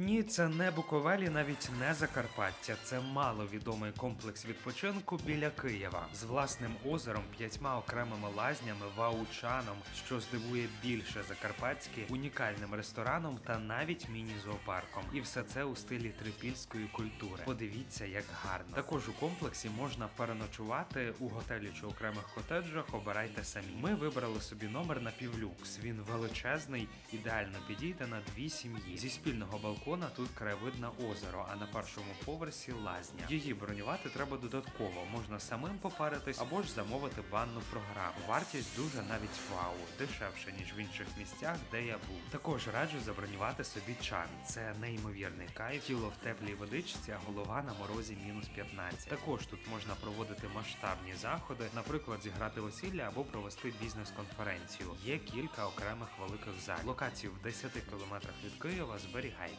Ні, це не Буковель і навіть не Закарпаття. Це маловідомий комплекс відпочинку біля Києва з власним озером, п'ятьма окремими лазнями, ваучаном, що здивує більше закарпатське, унікальним рестораном та навіть міні-зоопарком. І все це у стилі трипільської культури. Подивіться, як гарно. Також у комплексі можна переночувати у готелі чи окремих котеджах. Обирайте самі. Ми вибрали собі номер на півлюкс. Він величезний, ідеально підійде на дві сім'ї. Зі спільного балкона тут краєвидне озеро, а на першому поверсі лазня. Її бронювати треба додатково. Можна самим попаритись або ж замовити банну програму. Вартість дуже навіть вау, дешевше ніж в інших місцях, де я був. Також раджу забронювати собі чан. Це неймовірний кайф, тіло в теплій водичці, а голова на морозі мінус 15. Також тут можна проводити масштабні заходи, наприклад, зіграти весілля або провести бізнес-конференцію. Є кілька окремих великих залів. Локацію в 10 кілометрах від Києва зберігайте.